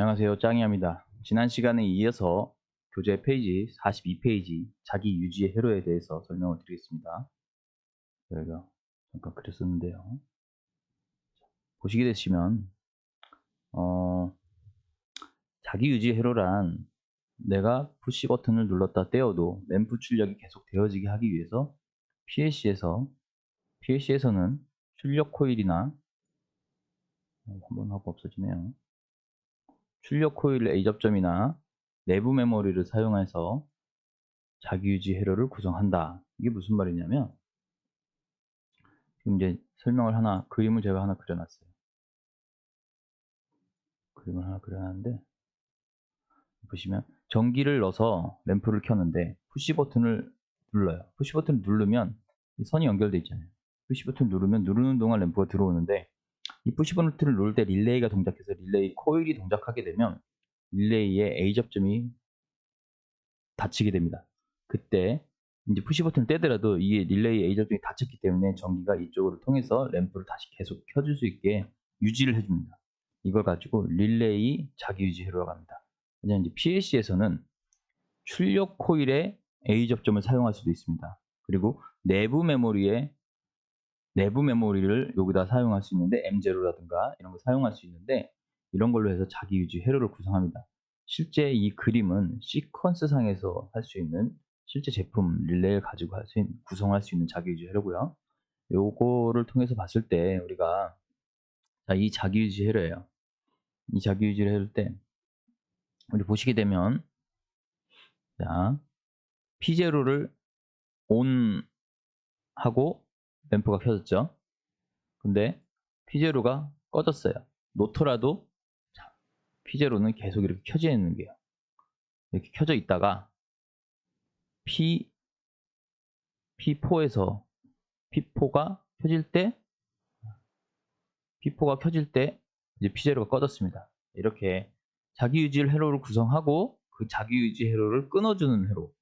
안녕하세요. 짱이합니다. 지난 시간에 이어서 교재 페이지 42페이지 자기 유지의 회로에 대해서 설명을 드리겠습니다. 여기가 잠깐 그렸었는데요. 보시게 되시면 어, 자기 유지 회로란 내가 푸시 버튼을 눌렀다 떼어도 램프 출력이 계속 되어지게 하기 위해서 PLC에서 PLC에서는 출력 코일이나 어, 한번 하고 없어지네요. 출력 코일 A 접점이나 내부 메모리를 사용해서 자기유지 회로를 구성한다. 이게 무슨 말이냐면 지금 이제 설명을 하나 그림을 제가 하나 그려놨어요. 그림을 하나 그려놨는데 보시면 전기를 넣어서 램프를 켰는데 푸시 버튼을 눌러요. 푸시 버튼을 누르면 이 선이 연결돼 있잖아요. 푸시 버튼을 누르면 누르는 동안 램프가 들어오는데 이 푸시 버튼을 누를 때 릴레이가 동작해서 릴레이 코일이 동작하게 되면 릴레이의 A 접점이 닫히게 됩니다. 그때 이제 푸시 버튼을 떼더라도 이게 릴레이 A 접점이 닫혔기 때문에 전기가 이쪽으로 통해서 램프를 다시 계속 켜줄 수 있게 유지를 해줍니다. 이걸 가지고 릴레이 자기 유지 회로라고 합니다. 왜냐하면 이제 PLC에서는 출력 코일에 A 접점을 사용할 수도 있습니다. 그리고 내부 메모리에 내부 메모리를 여기다 사용할 수 있는데 M0라든가 이런 거 사용할 수 있는데 이런 걸로 해서 자기 유지 회로를 구성합니다. 실제 이 그림은 시퀀스 상에서 할 수 있는 실제 제품 릴레이를 가지고 할 수 있는, 구성할 수 있는 자기 유지 회로고요. 요거를 통해서 봤을 때 우리가 자, 이 자기 유지 회로예요. 이 자기 유지를 해줄 때 우리 보시게 되면 자 P0를 온 하고 램프가 켜졌죠. 근데 P0가 꺼졌어요. 놓더라도 P0는 계속 이렇게 켜져 있는 게요. 이렇게 켜져 있다가 P P4에서 P4가 켜질 때 P4가 켜질 때 이제 P0가 꺼졌습니다. 이렇게 자기 유지 회로를 구성하고 그 자기 유지 회로를 끊어주는 회로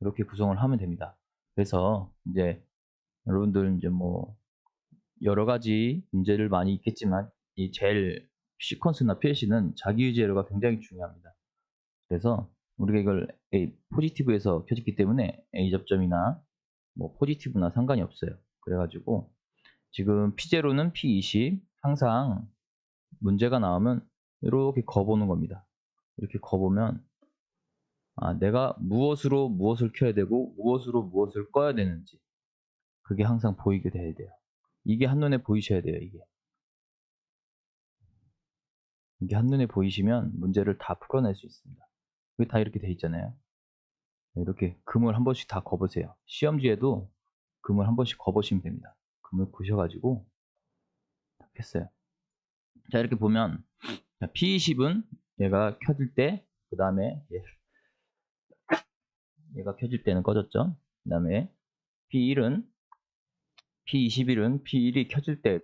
이렇게 구성을 하면 됩니다. 그래서 이제 여러분들 이제 뭐 여러 가지 문제를 많이 있겠지만 이 제일 시퀀스나 PLC는 자기 유지 회로가 굉장히 중요합니다. 그래서 우리가 이걸 A, 포지티브에서 켜졌기 때문에 A 접점이나 뭐 포지티브나 상관이 없어요. 그래가지고 지금 P0는 P20 항상 문제가 나오면 이렇게 거보는 겁니다. 이렇게 거보면 아, 내가 무엇으로 무엇을 켜야 되고 무엇으로 무엇을 꺼야 되는지 그게 항상 보이게 돼야 돼요. 이게 한눈에 보이셔야 돼요, 이게. 이게 한눈에 보이시면 문제를 다 풀어낼 수 있습니다. 그게 다 이렇게 돼 있잖아요. 이렇게 금을 한 번씩 다 거보세요. 시험지에도 금을 한 번씩 거보시면 됩니다. 금을 부셔가지고 했어요. 자 이렇게 보면 P20은 얘가 켜질 때 그 다음에 얘 가 켜질 때는 꺼졌죠. 그 다음에 P1은 P21은 P1이 켜질 때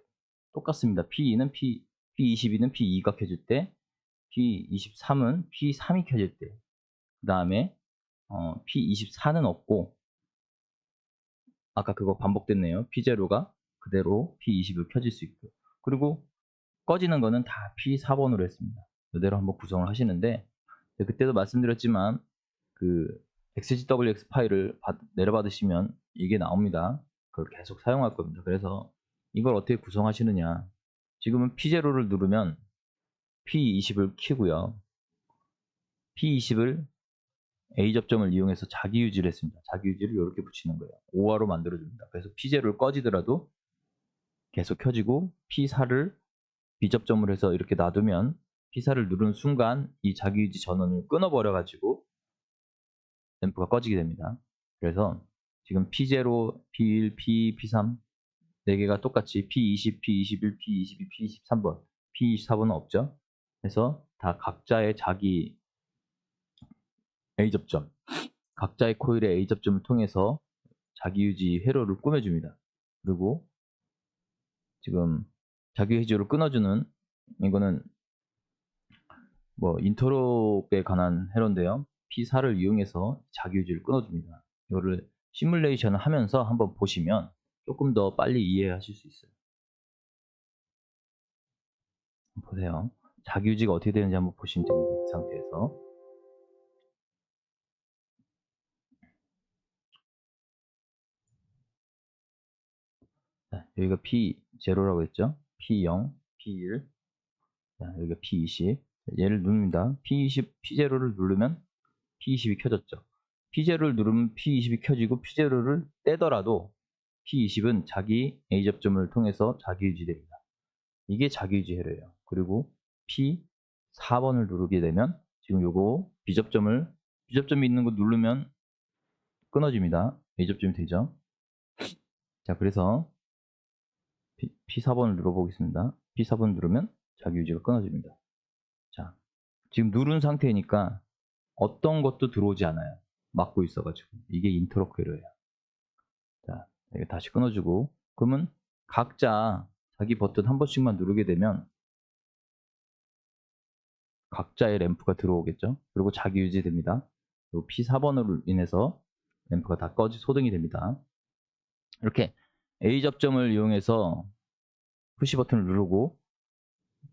똑같습니다. P2는 P, P22는 P2가 켜질 때 P23은 P3이 켜질 때 그 다음에 어, P24는 없고 아까 그거 반복됐네요. P0가 그대로 P20을 켜질 수 있고 그리고 꺼지는 거는 다 P4번으로 했습니다. 이대로 한번 구성을 하시는데 그때도 말씀드렸지만 그 XGWX 파일을 받, 내려받으시면 이게 나옵니다. 그걸 계속 사용할 겁니다. 그래서 이걸 어떻게 구성하시느냐 지금은 P0를 누르면 P20을 키고요. P20을 A 접점을 이용해서 자기 유지를 했습니다. 자기 유지를 이렇게 붙이는 거예요. 5화로 만들어줍니다. 그래서 P0를 꺼지더라도 계속 켜지고 P4를 비접점을 해서 이렇게 놔두면 P4를 누르는 순간 이 자기 유지 전원을 끊어버려 가지고 램프가 꺼지게 됩니다. 그래서 지금 P0, P1, P, P3 네 개가 똑같이 P20, P21, P22, P23번, P24번은 없죠. 그래서 다 각자의 자기 A 접점, 각자의 코일의 A 접점을 통해서 자기 유지 회로를 꾸며줍니다. 그리고 지금 자기 회주를 끊어주는 이거는 뭐 인터롭에 관한 회로인데요. P4를 이용해서 자기 유지를 끊어줍니다. 이거를 시뮬레이션을 하면서 한번 보시면 조금 더 빨리 이해하실 수 있어요. 보세요. 자기 유지가 어떻게 되는지 한번 보시면 됩니다. 이 상태에서. 자, 여기가 P0라고 했죠? P0, P1, 자, 여기가 P20. 얘를 누릅니다. P20, P0를 누르면 P20이 켜졌죠. P0를 누르면 P20이 켜지고 P0를 떼더라도 P20은 자기 A 접점을 통해서 자기 유지됩니다. 이게 자기 유지 회로예요. 그리고 P4번을 누르게 되면 지금 요거 B 접점을 B 접점이 있는 거 누르면 끊어집니다. A 접점이 되죠. 자, 그래서 P, P4번을 눌러보겠습니다. P4번 누르면 자기 유지가 끊어집니다. 자, 지금 누른 상태니까 어떤 것도 들어오지 않아요. 막고 있어가지고. 이게 인터로크 에러예요. 자, 이거 다시 끊어주고. 그러면 각자 자기 버튼 한 번씩만 누르게 되면 각자의 램프가 들어오겠죠. 그리고 자기 유지됩니다. 그리고 P4번으로 인해서 램프가 다 꺼지 소등이 됩니다. 이렇게 A 접점을 이용해서 푸시 버튼을 누르고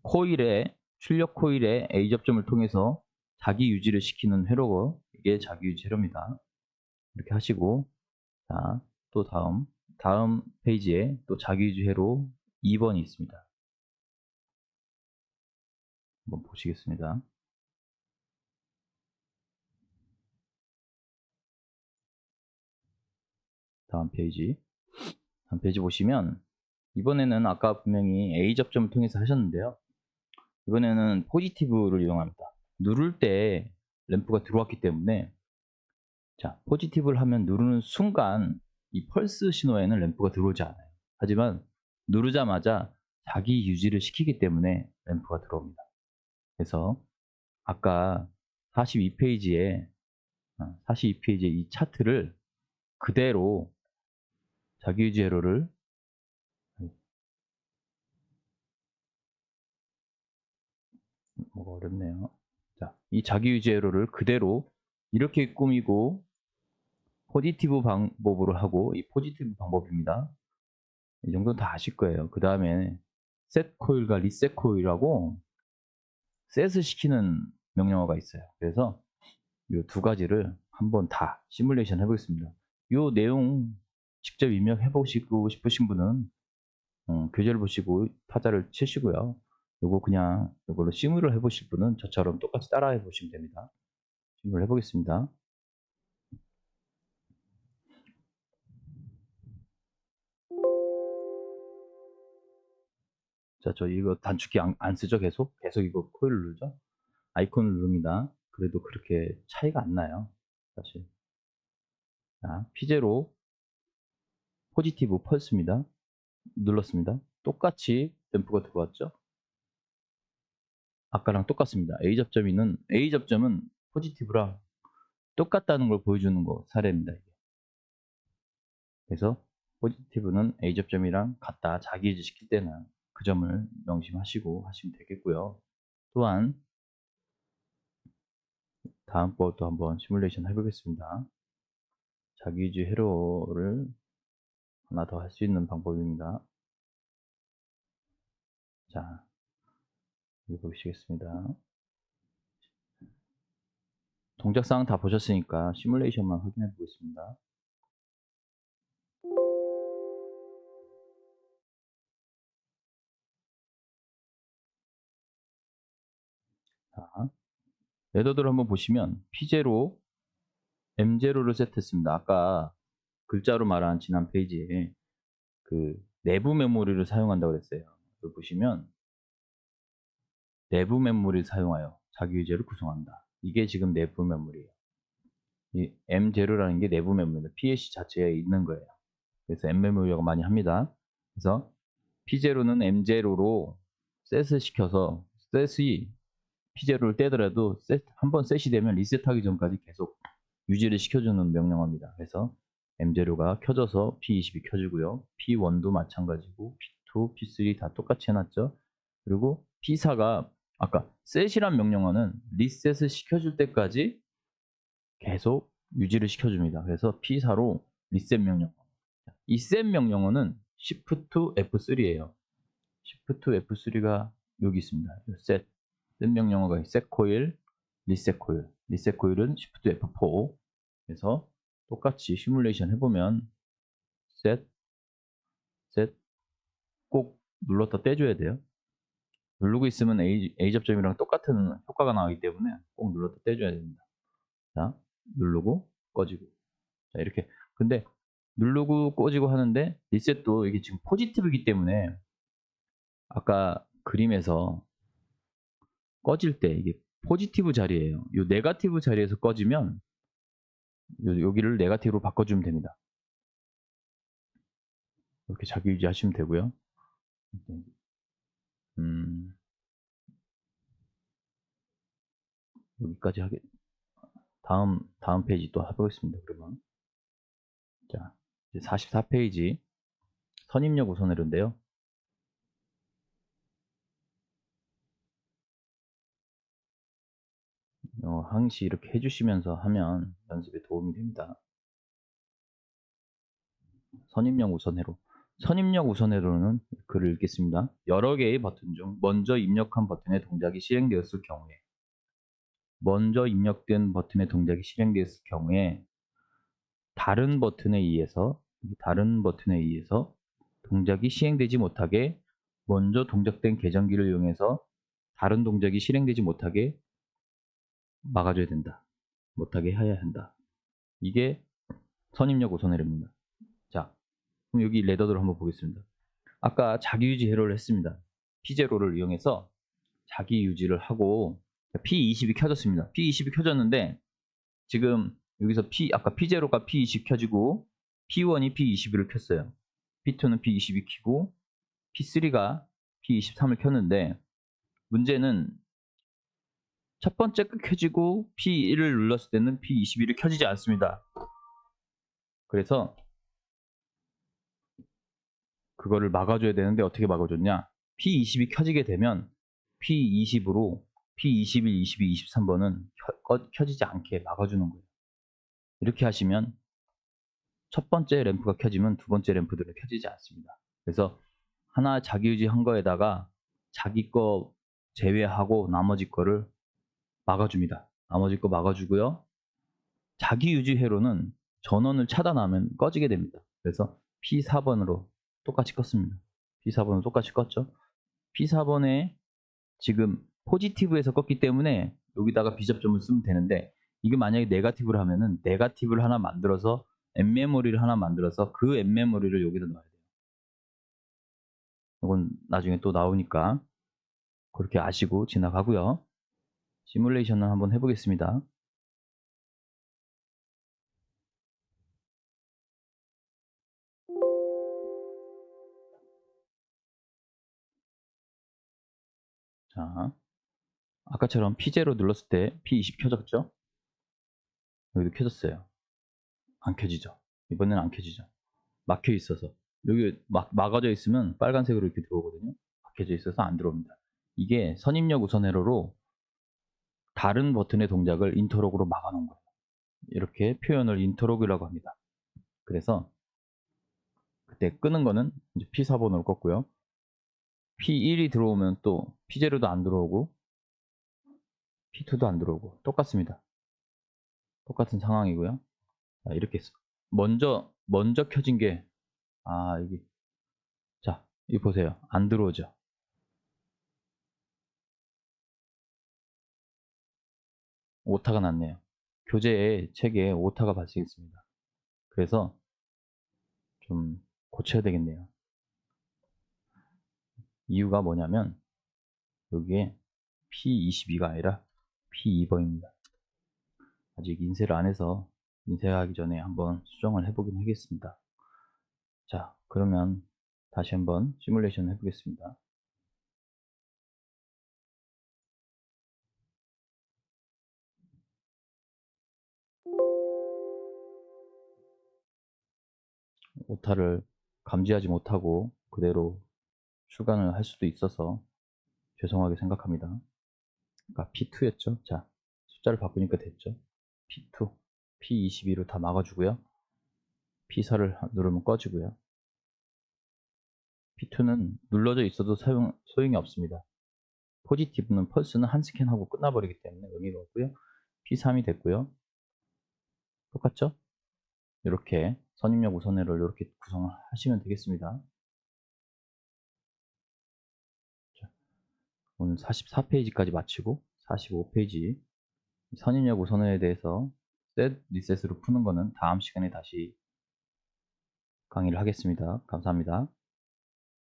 코일에 출력 코일에 A 접점을 통해서 자기 유지를 시키는 회로고 이게 자기 유지 회로입니다. 이렇게 하시고 자, 또 다음 다음 페이지에 또 자기 유지 회로 2번이 있습니다. 한번 보시겠습니다. 다음 페이지. 다음 페이지 보시면 이번에는 아까 분명히 A 접점을 통해서 하셨는데요. 이번에는 포지티브를 이용합니다. 누를 때 램프가 들어왔기 때문에 자 포지티브를 하면 누르는 순간 이 펄스 신호에는 램프가 들어오지 않아요. 하지만 누르자마자 자기 유지를 시키기 때문에 램프가 들어옵니다. 그래서 아까 42페이지에 42페이지의 이 차트를 그대로 자기 유지 회로를 뭐가 어렵네요. 자, 이 자기 유지 회로를 그대로 이렇게 꾸미고 포지티브 방법으로 하고 이 포지티브 방법입니다. 이 정도는 다 아실 거예요. 그 다음에 셋 코일과 리셋 코일하고 셋을 시키는 명령어가 있어요. 그래서 이 두 가지를 한번 다 시뮬레이션 해보겠습니다. 이 내용 직접 입력해 보시고 싶으신 분은 음, 교재를 보시고 타자를 치시고요. 요거 그냥 이걸로 시뮬을 해보실 분은 저처럼 똑같이 따라해 보시면 됩니다. 시뮬 해보겠습니다. 자, 저 이거 단축키 안, 안 쓰죠? 계속? 계속 이거 코일을 누르죠? 아이콘을 누릅니다. 그래도 그렇게 차이가 안 나요. 사실. 자, 피제로 포지티브 펄스입니다. 눌렀습니다. 똑같이 램프가 들어왔죠? 아까랑 똑같습니다. A 접점이는 A 접점은 포지티브랑 똑같다는 걸 보여주는 거 사례입니다. 그래서 포지티브는 A 접점이랑 같다 자기 유지 시킬 때는 그 점을 명심하시고 하시면 되겠고요. 또한 다음 것도 한번 시뮬레이션 해보겠습니다. 자기 유지 회로를 하나 더 할 수 있는 방법입니다. 자, 여기 보시겠습니다. 동작사항 다 보셨으니까 시뮬레이션만 확인해 보겠습니다. 자, 메더드를 한번 보시면 P0, M0를 세트했습니다. 아까 글자로 말한 지난 페이지에 그 내부 메모리를 사용한다고 그랬어요. 여기 보시면 내부 메모리를 사용하여 자기 유제를 구성한다. 이게 지금 내부 메모리예요. 이 M0라는 게 내부 메모리입니다. PLC 자체에 있는 거예요. 그래서 M 메모리라고 많이 합니다. 그래서 P0는 M0로 셋을 시켜서 셋이 P0를 떼더라도 셋, 한번 셋이 되면 리셋하기 전까지 계속 유지를 시켜주는 명령어입니다. 그래서 M0가 켜져서 P20이 켜지고요. P1도 마찬가지고 P2, P3 다 똑같이 해놨죠. 그리고 P4가 아까 set이란 명령어는 리셋을 시켜줄 때까지 계속 유지를 시켜줍니다. 그래서 P4로 리셋 명령어. 이 set 명령어는 Shift F3예요. Shift F3가 여기 있습니다. set. set 명령어가 set 코일, reset 코일. reset 코일은 shift F4. 그래서 똑같이 시뮬레이션 해보면 set, set 꼭 눌렀다 떼줘야 돼요. 누르고 있으면 A, A 접점이랑 똑같은 효과가 나오기 때문에 꼭 눌렀다 떼줘야 됩니다. 자, 누르고 꺼지고. 자, 이렇게. 근데 누르고 꺼지고 하는데 리셋도 이게 지금 포지티브이기 때문에 아까 그림에서 꺼질 때 이게 포지티브 자리예요. 이 네가티브 자리에서 꺼지면 요- 여기를 네가티브로 바꿔주면 됩니다. 이렇게 자기 유지하시면 되고요. 음, 여기까지 하게. 다음 다음 페이지 또 해보겠습니다. 그러면 자 이제 44페이지 선입력 우선회로인데요. 어, 항시 이렇게 해주시면서 하면 연습에 도움이 됩니다. 선입력 우선회로. 선입력 우선회로는 글을 읽겠습니다. 여러 개의 버튼 중 먼저 입력한 버튼의 동작이 실행되었을 경우에 먼저 입력된 버튼의 동작이 실행되었을 경우에 다른 버튼에 의해서 다른 버튼에 의해서 동작이 시행되지 못하게 먼저 동작된 계정기를 이용해서 다른 동작이 실행되지 못하게 막아줘야 된다. 못하게 해야 한다. 이게 선입력 우선회로입니다. 자, 그럼 여기 레더들을 한번 보겠습니다. 아까 자기 유지 회로를 했습니다. P0를 이용해서 자기 유지를 하고 P20이 켜졌습니다. P20이 켜졌는데 지금 여기서 P 아까 P0가 P20 켜지고 P1이 P21을 켰어요. P2는 P22 켜고 P3가 P23을 켰는데 문제는 첫 번째 거 켜지고 P1을 눌렀을 때는 P21이 켜지지 않습니다. 그래서 그거를 막아줘야 되는데 어떻게 막아줬냐? P20이 켜지게 되면 P20으로 P21, 22, 23번은 켜, 지지 않게 막아주는 거예요. 이렇게 하시면 첫 번째 램프가 켜지면 두 번째 램프들은 켜지지 않습니다. 그래서 하나 자기 유지 한 거에다가 자기 거 제외하고 나머지 거를 막아줍니다. 나머지 거 막아주고요. 자기 유지 회로는 전원을 차단하면 꺼지게 됩니다. 그래서 P4번으로 똑같이 껐습니다. P4번으로 똑같이 껐죠. P4번에 지금 포지티브에서 껐기 때문에 여기다가 비접점을 쓰면 되는데 이게 만약에 네가티브를 하면은 네가티브를 하나 만들어서 엠메모리를 하나 만들어서 그 엠메모리를 여기다 넣어야 돼요. 이건 나중에 또 나오니까 그렇게 아시고 지나가고요. 시뮬레이션을 한번 해보겠습니다. 자, 아까처럼 P0 눌렀을 때 P20 켜졌죠? 여기도 켜졌어요. 안 켜지죠? 이번에는 안 켜지죠? 막혀 있어서. 여기 막, 막아져 있으면 빨간색으로 이렇게 들어오거든요. 막혀져 있어서 안 들어옵니다. 이게 선입력 우선 회로로 다른 버튼의 동작을 인터록으로 막아놓은 거예요. 이렇게 표현을 인터록이라고 합니다. 그래서 그때 끄는 거는 이제 P4번으로 껐고요. P1이 들어오면 또 P0도 안 들어오고 P2도 안 들어오고 똑같습니다. 똑같은 상황이고요. 자, 이렇게 먼저 먼저 켜진 게 아, 여기 자, 이 보세요. 안 들어오죠. 오타가 났네요. 교재 책에 오타가 발생했습니다. 그래서 좀 고쳐야 되겠네요. 이유가 뭐냐면 여기에 P22가 아니라 P2번입니다. 아직 인쇄를 안 해서 인쇄하기 전에 한번 수정을 해보긴 하겠습니다. 자, 그러면 다시 한번 시뮬레이션 해보겠습니다. 오타를 감지하지 못하고 그대로 출간을 할 수도 있어서 죄송하게 생각합니다. 아까 P2였죠. 자, 숫자를 바꾸니까 됐죠. P2, P22로 다 막아주고요. P4를 누르면 꺼지고요. P2는 눌러져 있어도 소용, 소용이 없습니다. 포지티브는 펄스는 한 스캔하고 끝나버리기 때문에 의미가 없고요. P3이 됐고요. 똑같죠? 이렇게 선입력 우선회를 이렇게 구성을 하시면 되겠습니다. 오늘 44페이지까지 마치고 45페이지 선입력 우선회에 대해서 셋 리셋으로 푸는 거는 다음 시간에 다시 강의를 하겠습니다. 감사합니다.